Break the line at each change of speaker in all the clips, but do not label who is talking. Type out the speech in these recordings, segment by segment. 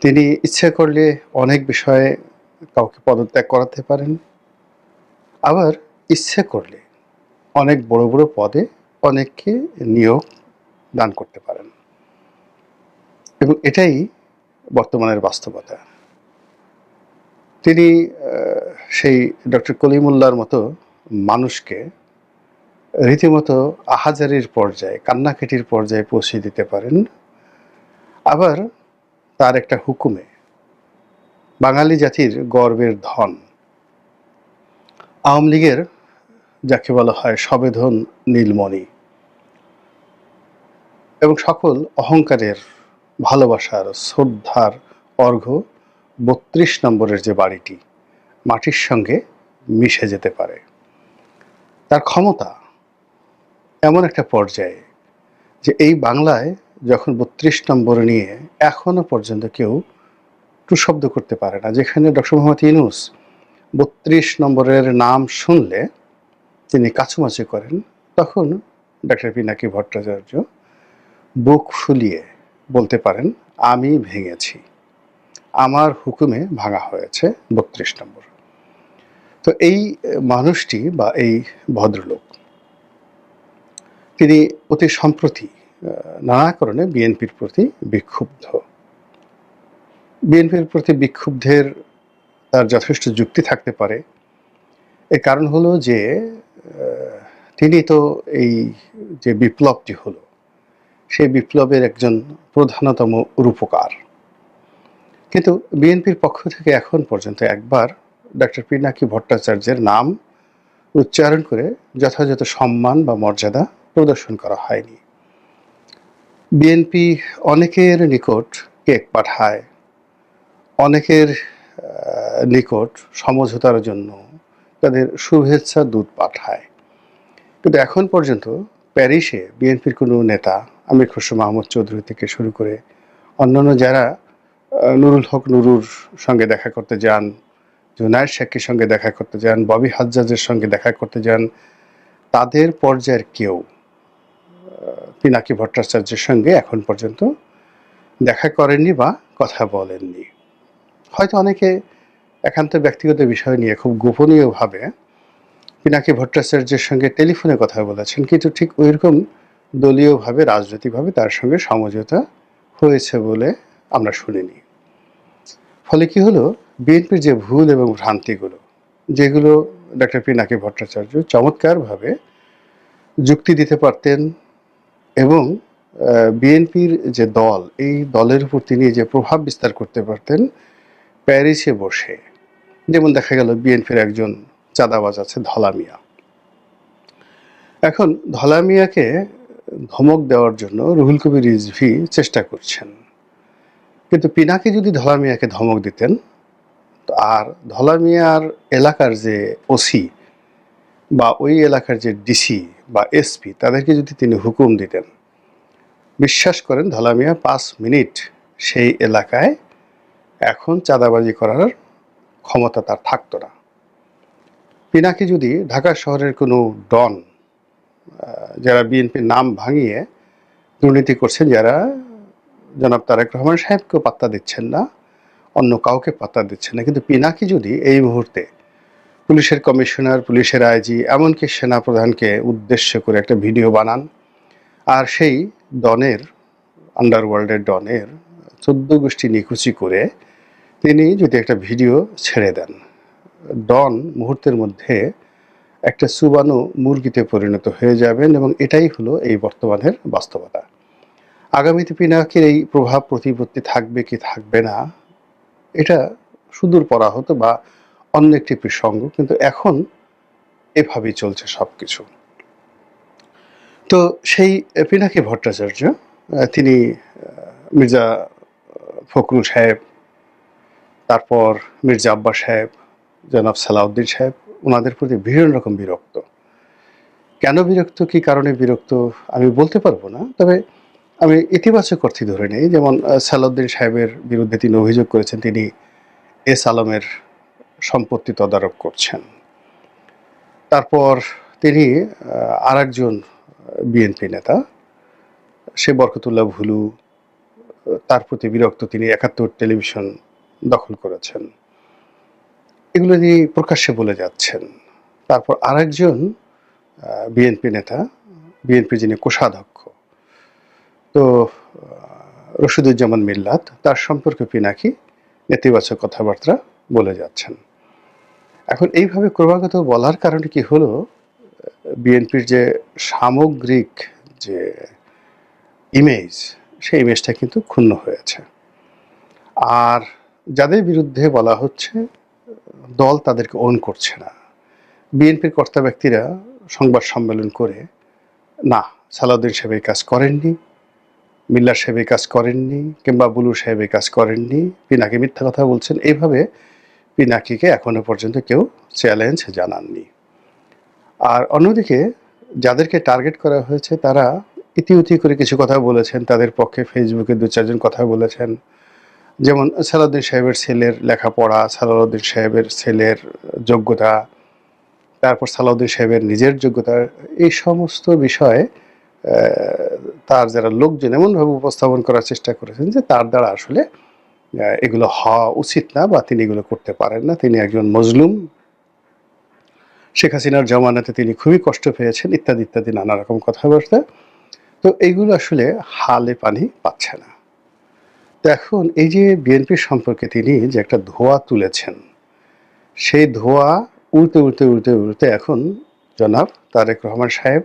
তিনি ইচ্ছে করলে অনেক বিষয়ে কাউকে পদত্যাগ করাতে পারেন। আবার ইচ্ছে করলে অনেক বড় বড় পদে অনেককে নিয়োগ দান করতে পারেন। এবং এটাই বর্তমানের বাস্তবতা। তিনি সেই ডক্টর কলিমুল্লার মতো মানুষকে রীতিমতো আহাজারির পর্যায়ে, কান্নাকাটির পর্যায়ে পৌঁছে দিতে পারেন। আবার তার একটা হুকুমে। বাঙালি জাতির গর্বের ধন। আওয়ামী লীগের যাকে বলা হয় সবেধন নীলমণি। এবং সকল অহংকারের ভালোবাসার শ্রদ্ধার অর্ঘ্য বত্রিশ নম্বরের যে বাড়িটি, মাটির সঙ্গে মিশে যেতে পারে। তার ক্ষমতা এমন একটা পর্যায়ে যে এই বাংলায় যখন বত্রিশ নম্বর নিয়ে এখনও পর্যন্ত কেউ টু শব্দ করতে পারে না, যেখানে ডক্টর মোহাম্মদ ইউনুস বত্রিশ নম্বরের নাম শুনলে তিনি কাছুমাচু করেন, তখন ডক্টর পিনাকি ভট্টাচার্য বুক ফুলিয়ে বলতে পারেন, আমি ভেঙেছি। আমার হুকুমে ভাঙা হয়েছে বত্রিশ নম্বর। তো এই মানুষটি বা এই ভদ্রলোক, তিনি অতি সম্প্রতি নানা কারণে বিএনপির প্রতি বিক্ষুব্ধ। বিএনপির প্রতি বিক্ষুব্ধের তার যথেষ্ট যুক্তি থাকতে পারে। এর কারণ হলো যে তিনি তো এই যে বিপ্লবটি হলো সেই বিপ্লবের একজন প্রধানতম রূপকার। কিন্তু বিএনপির পক্ষ থেকে এখন পর্যন্ত একবার ডক্টর পিনাকি ভট্টাচার্যের নাম উচ্চারণ করে যথাযথ সম্মান বা মর্যাদা প্রদর্শন করা হয়নি। বিএনপি অনেকের নিকট কেক পাঠায়। অনেকের নিকট সমঝোতার জন্য তাদের শুভেচ্ছা দূত পাঠায়। কিন্তু এখন পর্যন্ত প্যারিসে বিএনপির কোনো নেতা আমির খসরু মাহমুদ চৌধুরী থেকে শুরু করে অন্যান্য যারা নুরুল হক নুরুর সঙ্গে দেখা করতে যান, জুনায়দ শেখের সঙ্গে দেখা করতে যান, ববি হাজ্জাজের সঙ্গে দেখা করতে যান, তাদের পর্যায়ের কেউ পিনাকি ভট্টাচার্যের সঙ্গে এখন পর্যন্ত দেখা করেননি বা কথা বলেননি। হয়তো অনেকে একান্ত ব্যক্তিগত বিষয় নিয়ে খুব গোপনীয়ভাবে পিনাকি ভট্টাচার্যের সঙ্গে টেলিফোনে কথা বলেছেন, কিন্তু ঠিক ওইরকম দলীয়ভাবে, রাজনৈতিকভাবে তার সঙ্গে সমঝোতা হয়েছে বলে আমরা শুনিনি। ফলে কি হলো? বিএনপির যে ভুল এবং ভ্রান্তিগুলো, যেগুলো ডক্টর পিনাকি ভট্টাচার্য চমৎকারভাবে যুক্তি দিতে পারতেন এবং বিএনপির যে দল, এই দলের উপর তিনি যে প্রভাব বিস্তার করতে পারতেন, প্যারিসে বসে, যেমন দেখা গেল বিএনপির একজন চাঁদাবাজ আছে ধলা মিয়া। এখন ধলা মিয়াকে ধমক দেওয়ার জন্য রুহুল কবির রিজভি চেষ্টা করছেন। কিন্তু পিনাকে যদি ধলা মিয়াকে ধমক দিতেন আর ধলা মিয়ার এলাকার যে ওসি বা ওই এলাকার যে ডিসি বা এসপি, তাদেরকে যদি তিনি হুকুম দিতেন। বিশ্বাস করেন ধলা মিয়া, পাঁচ মিনিট সেই এলাকায় এখন চাঁদাবাজি করার ক্ষমতা তার থাকতো না। পিনাকি যদি ঢাকা শহরের কোনো ডন যারা বিএনপির নাম ভাঙিয়ে দুর্নীতি করছেন, যারা জনাব তারেক রহমান সাহেবকেও পাত্তা দিচ্ছেন না, অন্য কাউকে পাত্তা দিচ্ছেন না, কিন্তু পিনাকি যদি এই মুহূর্তে পুলিশের কমিশনার, পুলিশের আইজি, এমনকি সেনাপ্রধানকে উদ্দেশ্য করে একটা ভিডিও বানান। আর সেই ডনের, আন্ডারওয়ার্ল্ডের ডনের চোদ্দ গোষ্ঠী নিকুচি করে তিনি যদি একটা ভিডিও ছেড়ে দেন, ডন মুহূর্তের মধ্যে একটা সুবানু মুরগিতে পরিণত হয়ে যাবেন এবং এটাই হলো এই বর্তমানের বাস্তবতা। আগামীতে পিনাকির এই প্রভাব প্রতিপত্তি থাকবে কি থাকবে না, এটা সুদূর পরাহত বা অন্য একটি প্রসঙ্গ, কিন্তু এখন এভাবেই চলছে সব কিছু তো সেই পিনাকি ভট্টাচার্য তিনি মির্জা ফখরুল সাহেব, তারপর মির্জা আব্বা সাহেব, জনাব সালাউদ্দিন সাহেব ওনাদের প্রতি ভীষণ রকম বিরক্ত। কেন বিরক্ত? কি কারণে বিরক্ত? আমি বলতে পারব না, তবে আমি ইতিবাচক অর্থে ধরে নিই। যেমন সালাউদ্দিন সাহেবের বিরুদ্ধে তিনি অভিযোগ করেছেন, তিনি এস আলমের সম্পত্তি তদারক করছেন। তারপর তিনি আর একজন বিএনপি নেতা, সে বরকতুল্লাহ ভুলু, তার প্রতি বিরক্ত তিনি একাত্তর টেলিভিশন দখল করেছেন। এগুলো নিয়ে প্রকাশ্যে বলে যাচ্ছেন। তারপর আরেকজন বিএনপি নেতা, বিএনপি যিনি কোষাধ্যক্ষ, তো রশিদুজ্জামান মিল্লাত, তার সম্পর্কে পিনাকি নেতিবাচক কথাবার্তা বলে যাচ্ছেন। এখন এইভাবে ক্রমাগত বলার কারণে কি হলো? বিএনপির যে সামগ্রিক যে ইমেজ সেই ইমেজটা কিন্তু ক্ষুণ্ণ হয়েছে। আর যাদের বিরুদ্ধে বলা হচ্ছে, দল তাদেরকে ওন করছে না। বিএনপির কর্তা ব্যক্তিরা সংবাদ সম্মেলন করে, না, সালাউদ্দিন সাহেব এই কাজ করেননি, মিল্লার সাহেব এই কাজ করেননি, কিংবা বুলু সাহেব এই কাজ করেননি পিনাকে মিথ্যা কথা বলছেন। এইভাবে পিনাকিকে এখনও পর্যন্ত কেউ চ্যালেঞ্জ জানাননি। আর অন্যদিকে যাদেরকে টার্গেট করা হয়েছে, তারা ইতিউতি করে কিছু কথা বলেছেন, তাদের পক্ষে ফেসবুকে দু চারজন কথা বলেছেন। যেমন সালাউদ্দিন সাহেবের ছেলের লেখাপড়া, সালাউদ্দিন সাহেবের ছেলের যোগ্যতা, তারপর সালাউদ্দিন সাহেবের নিজের যোগ্যতা, এই সমস্ত বিষয়ে তার যারা লোকজন এমনভাবে উপস্থাপন করার চেষ্টা করেছেন যে তার দ্বারা আসলে এগুলো হওয়া উচিত না বা তিনি এগুলো করতে পারেন না। তিনি একজন মজলুম। শেখ হাসিনার জমানাতে তিনি খুবই কষ্ট পেয়েছেন, ইত্যাদি ইত্যাদি, নানা রকম কথাবার্তা। তো এইগুলো আসলে হালে পানি পাচ্ছে না। তো এখন এই যে বিএনপির সম্পর্কে তিনি যে একটা ধোয়া তুলেছেন, সেই ধোয়া উল্টে উল্টে উল্টে উল্টে এখন জনাব তারেক রহমান সাহেব,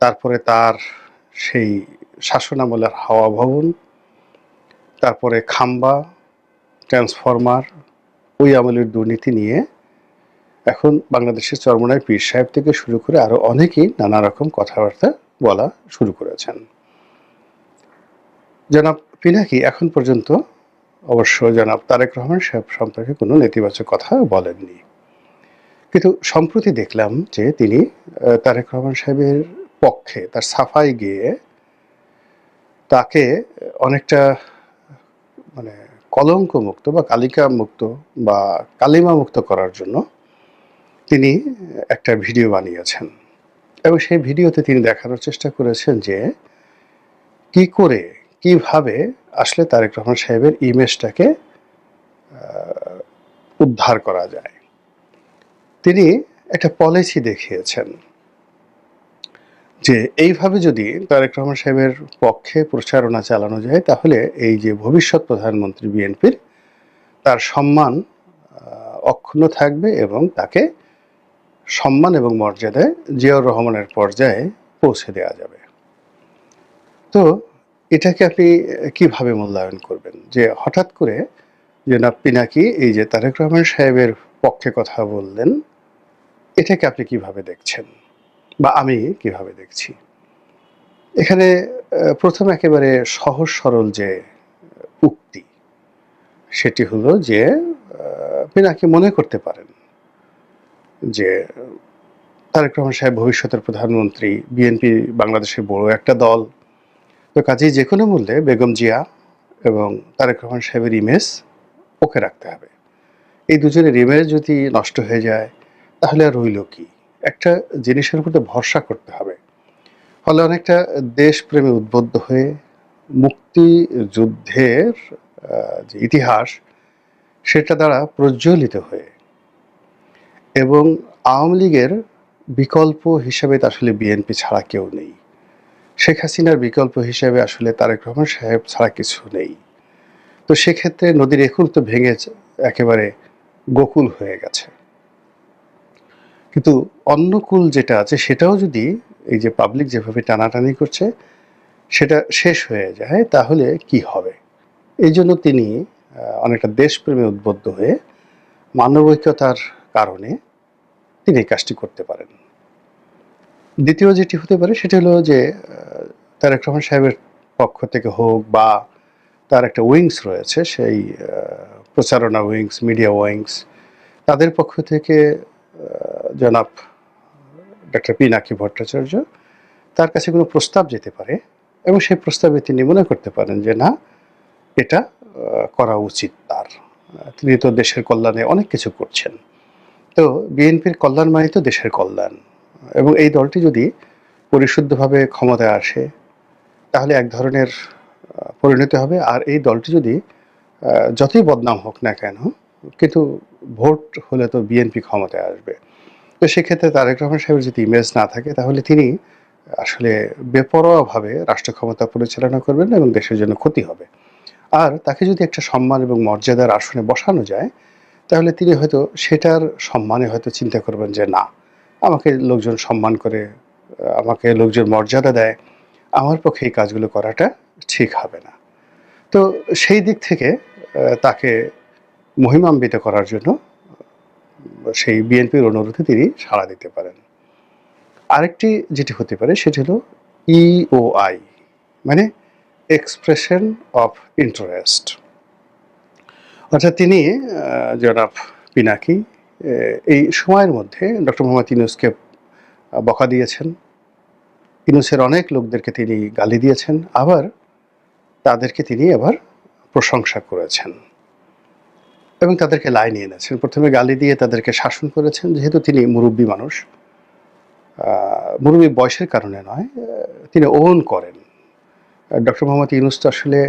তারপরে তার সেই শাসনামলের হাওয়া ভবন তারপরে খাম্বা, ট্রান্সফরমার, ওই আমলের দুর্নীতি নিয়ে এখন বাংলাদেশের চরমনায় পীর সাহেব থেকে শুরু করে আরও অনেকেই নানা রকম কথাবার্তা বলা শুরু করেছেন। জনাব পিনাকি, এখন পর্যন্ত অবশ্য জনাব তারেক রহমান সাহেব সম্পর্কে কোনো নেতিবাচক কথা বলেননি। কিন্তু সম্প্রতি দেখলাম যে তিনি তারেক রহমান সাহেবের পক্ষে, তার সাফাই গিয়ে তাকে অনেকটা মানে কলঙ্ক মুক্ত বা কালিকা মুক্ত বা কালিমা মুক্ত করার জন্য তিনি একটা ভিডিও বানিয়েছেন। এবং সেই ভিডিওতে তিনি দেখানোর চেষ্টা করেছেন যে কি করে, কীভাবে আসলে তারেক রহমান সাহেবের ইমেজটাকে উদ্ধার করা যায়। তিনি একটা পলিসি দেখিয়েছেন। যে এইভাবে যদি তারেক রহমান সাহেবের পক্ষে প্রচারণা চালানো যায়, তাহলে এই যে ভবিষ্যৎ প্রধানমন্ত্রী বিএনপির তার সম্মান অক্ষুণ্ণ থাকবে এবং তাকে সম্মান এবং মর্যাদায় জিয়াউর রহমানের পর্যায়ে পৌঁছে দেওয়া যাবে। তো এটাকে আপনি কীভাবে মূল্যায়ন করবেন? যে হঠাৎ করে জনাব পিনাকি এই যে তারেক রহমান সাহেবের পক্ষে কথা বললেন, এটাকে আপনি কীভাবে দেখছেন? বা আমি কীভাবে দেখছি? এখানে প্রথম একেবারে সহজ সরল যে উক্তি, সেটি হলো যে পিনাকি মনে করতে পারেন যে, তারেক রহমান সাহেব ভবিষ্যতের প্রধানমন্ত্রী, বিএনপি বাংলাদেশের বড় একটা দল। তো কাজেই যে কোনো মূল্যে বেগম জিয়া এবং তারেক রহমান সাহেবের ইমেজ ওকে রাখতে হবে। এই দুজনের ইমেজ যদি নষ্ট হয়ে যায়, তাহলে আর রইল কি? একটা জিনিসের উপর তো ভরসা করতে হবে। ফলে অনেকটা দেশপ্রেমে উদ্বুদ্ধ হয়ে মুক্তিযুদ্ধের আহ, যে ইতিহাস সেটা দ্বারা প্রজ্বলিত হয়ে এবং আওয়ামী লীগের বিকল্প হিসেবে আসলে বিএনপি ছাড়া কেউ নেই। শেখ হাসিনার বিকল্প হিসেবে আসলে তারেক রহমান সাহেব ছাড়া কিছু নেই। তো সেক্ষেত্রে নদীর একুল তো ভেঙে একেবারে গোকুল হয়ে গেছে। কিন্তু অন্য কুল যেটা আছে, সেটাও যদি এই যে পাবলিক যেভাবে টানাটানি করছে, সেটা শেষ হয়ে যায়, তাহলে কি হবে? এই জন্য তিনি অনেকটা দেশপ্রেমে উদ্বুদ্ধ হয়ে মানবিকতার কারণে তিনি এই কাজটি করতে পারেন। দ্বিতীয় যেটি হতে পারে, সেটা হলো যে তারেক রহমান সাহেবের পক্ষ থেকে হোক বা তার একটা উইংস রয়েছে, সেই প্রচারণা উইংস, মিডিয়া উইংস, তাদের পক্ষ থেকে জনাব ডক্টর পিনাকি ভট্টাচার্য, তার কাছে কোনো প্রস্তাব যেতে পারে এবং সেই প্রস্তাবে তিনি মনে করতে পারেন যে না, এটা করা উচিত তার। তিনি তো দেশের কল্যাণে অনেক কিছু করছেন। তো বিএনপির কল্যাণ মানে তো দেশের কল্যাণ। এবং এই দলটি যদি পরিশুদ্ধভাবে ক্ষমতায় আসে, তাহলে এক ধরনের পরিণত হবে। আর এই দলটি যদি যতই বদনাম হোক না কেন, কিন্তু ভোট হলে তো বিএনপি ক্ষমতায় আসবে। তো সেক্ষেত্রে তারেক রহমান সাহেবের যদি ইমেজ না থাকে, তাহলে তিনি আসলে বেপরোয়াভাবে রাষ্ট্র ক্ষমতা পরিচালনা করবেন এবং দেশের জন্য ক্ষতি হবে। আর তাকে যদি একটা সম্মান এবং মর্যাদার আসনে বসানো যায়, তাহলে তিনি হয়তো সেটার সম্মানে হয়তো চিন্তা করবেন যে, না, আমাকে লোকজন সম্মান করে, আমাকে লোকজন মর্যাদা দেয়, আমার পক্ষে এই কাজগুলো করাটা ঠিক হবে না। তো সেই দিক থেকে তাকে মহিমান্বিত করার জন্য সেই বিএনপির অনুরোধে তিনি সাড়া দিতে পারেন। আরেকটি যেটি হতে পারে সেটি হলো ইওআই মানে এক্সপ্রেশন অফ ইন্টারেস্ট অর্থাৎ তিনি জনাব পিনাকি এই সময়ের মধ্যে ডক্টর মোহাম্মদ ইউনুসকে বকা দিয়েছেন। ইউনুসের অনেক লোকদেরকে তিনি গালি দিয়েছেন। আবার তাদেরকে তিনি আবার প্রশংসা করেছেন। এবং তাদেরকে লাইনে এনেছেন। প্রথমে গালি দিয়ে তাদেরকে শাসন করেছেন, যেহেতু তিনি মুরব্বী মানুষ। মুরব্বী বয়সের কারণে নয়, তিনি ওন করেন। ডক্টর মোহাম্মদ ইউনুস তো আসলে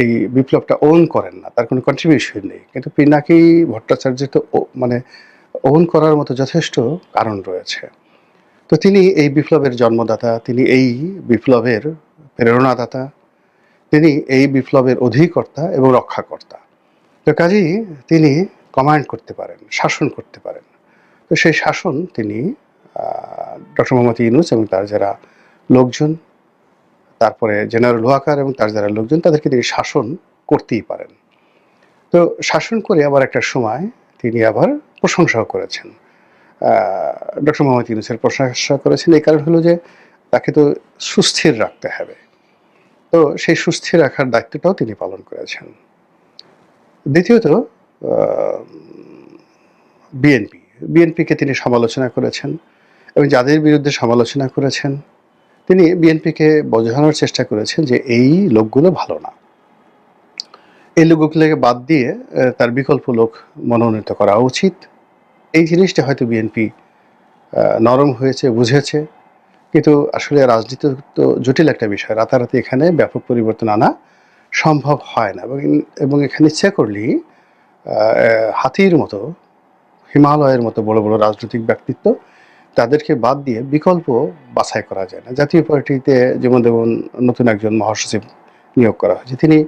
এই বিপ্লবটা ওন করেন না, তার কোনো কন্ট্রিবিউশন নেই। কিন্তু পিনাকি ভট্টাচার্যের তো মানে ওন করার মতো যথেষ্ট কারণ রয়েছে। তো তিনি এই বিপ্লবের জন্মদাতা, তিনি এই বিপ্লবের প্রেরণাদাতা, তিনি এই বিপ্লবের অধিকর্তা এবং রক্ষাকর্তা। তো কাজেই তিনি কমান্ড করতে পারেন, শাসন করতে পারেন। তো সেই শাসন তিনি ডক্টর মোহাম্মদ ইউনুস এবং তার যারা লোকজন, তারপরে জেনারেল ওয়াকার এবং তার যারা লোকজন, তাদেরকে তিনি শাসন করতেই পারেন। তো শাসন করে আবার একটা সময় তিনি আবার প্রশংসাও করেছেন। ডক্টর মোহাম্মদ ইউনুসের প্রশংসা করেছেন, এই কারণ হলো যে তাকে তো সুস্থির রাখতে হবে। তো সেই সুস্থির রাখার দায়িত্বটাও তিনি পালন করেছেন। দ্বিতীয়ত বিএনপি বিএনপিকে তিনি সমালোচনা করেছেন এবং যাদের বিরুদ্ধে সমালোচনা করেছেন, তিনি বিএনপিকে বোঝানোর চেষ্টা করেছেন যে এই লোকগুলো ভালো না। এই লোকগুলোকে বাদ দিয়ে তার বিকল্প লোক মনোনীত করা উচিত। এই জিনিসটা হয়তো বিএনপি নরম হয়েছে, বুঝেছে। কিন্তু আসলে রাজনীতি তো জটিল একটা বিষয়। রাতারাতি এখানে ব্যাপক পরিবর্তন আনা সম্ভব হয় না। এবং এখানে ইচ্ছা করলেই হাতির মতো, হিমালয়ের মতো বড় বড় রাজনৈতিক ব্যক্তিত্ব তাদেরকে বাদ দিয়ে বিকল্প বাছাই করা যায় না। জাতীয় পার্টিতে যেমন যেমন নতুন একজন মহাসচিব নিয়োগ করা হয়েছে। তিনি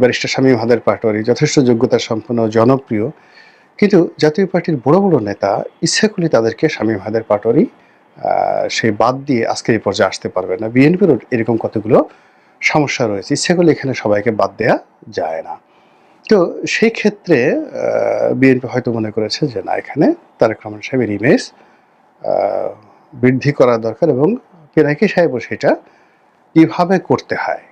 ব্যারিস্টার শামীম হাদের পাটোয়ারি, যথেষ্ট যোগ্যতা সম্পন্ন, জনপ্রিয়। কিন্তু জাতীয় পার্টির বড় বড় নেতা ইচ্ছা করলে তাদেরকে শামীম হাদের পাটোয়ারি সেই বাদ দিয়ে আজকের এই পর্যায়ে আসতে পারবে না। বিএনপিরও এরকম কতগুলো সমস্যা রয়েছে। ইচ্ছা করলে এখানে সবাইকে বাদ দেয়া যায় না। তো সেই ক্ষেত্রে বিএনপি হয়তো মনে করেছে যে, না, এখানে তারেক রহমান সাহেবের ইমেজ বৃদ্ধি করা দরকার এবং পিনাকি সাহেবও সেটা কীভাবে করতে হয়,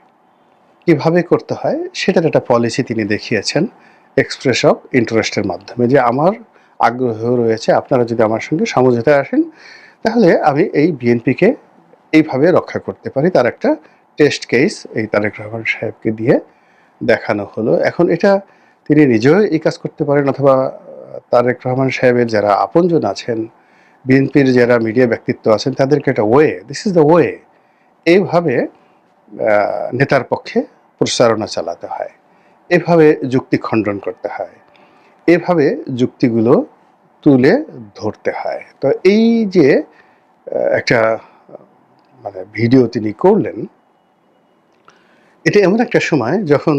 কীভাবে করতে হয়, সেটার একটা পলিসি তিনি দেখিয়েছেন এক্সপ্রেস অফ ইন্টারেস্টের মাধ্যমে যে, আমার আগ্রহ রয়েছে, আপনারা যদি আমার সঙ্গে সমঝোতায় আসেন, তাহলে আমি এই বিএনপিকে এইভাবে রক্ষা করতে পারি। তার একটা টেস্ট কেস এই তারেক রহমান সাহেবকে দিয়ে দেখানো হলো। এখন এটা তিনি নিজেও এই কাজ করতে পারেন অথবা তারেক রহমান সাহেবের যারা আপনজন আছেন, বিএনপির যারা মিডিয়া ব্যক্তিত্ব আছেন, তাদেরকে একটা way this is the way এইভাবে নেতার পক্ষে প্রচারণা চালাতে হয়। এভাবে যুক্তি খণ্ডন করতে হয়। এভাবে যুক্তিগুলো তুলে ধরতে হয়। তো এই যে একটা মানে ভিডিও তিনি করলেন এটা এমন একটা সময় যখন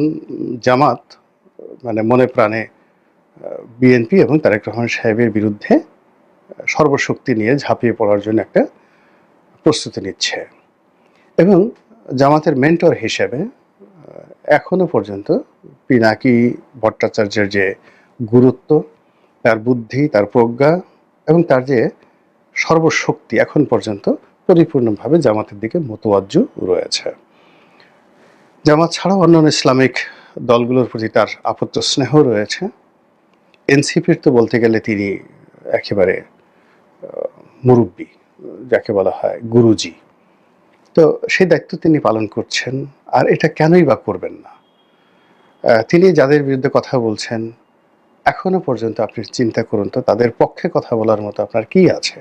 জামাত মানে মনে প্রাণে বিএনপি এবং তারেক রহমান সাহেবের বিরুদ্ধে সর্বশক্তি নিয়ে ঝাঁপিয়ে পড়ার জন্য একটা প্রস্তুতি নিচ্ছে। এবং জামাতের মেন্টর হিসেবে আহ, এখনও পর্যন্ত পিনাকি ভট্টাচার্যের যে গুরুত্ব তার বুদ্ধি তার প্রজ্ঞা এবং তার যে সর্বশক্তি এখন পর্যন্ত পরিপূর্ণভাবে জামাতের দিকে মোতওয়াজ্জ রয়েছে। জামাত ছাড়াও অন্যান্য ইসলামিক দলগুলোর প্রতি তার আপত্ত স্নেহ রয়েছে। এনসিপির তো বলতে গেলে তিনি একেবারে মুরব্বী, যাকে বলা হয় গুরুজি। তো সেই দায়িত্ব তিনি পালন করছেন, আর এটা কেনই বা করবেন না? তিনি যাদের বিরুদ্ধে কথা বলছেন, এখনও পর্যন্ত আপনি চিন্তা করুন তো তাদের পক্ষে কথা বলার মতো আপনার কি আছে?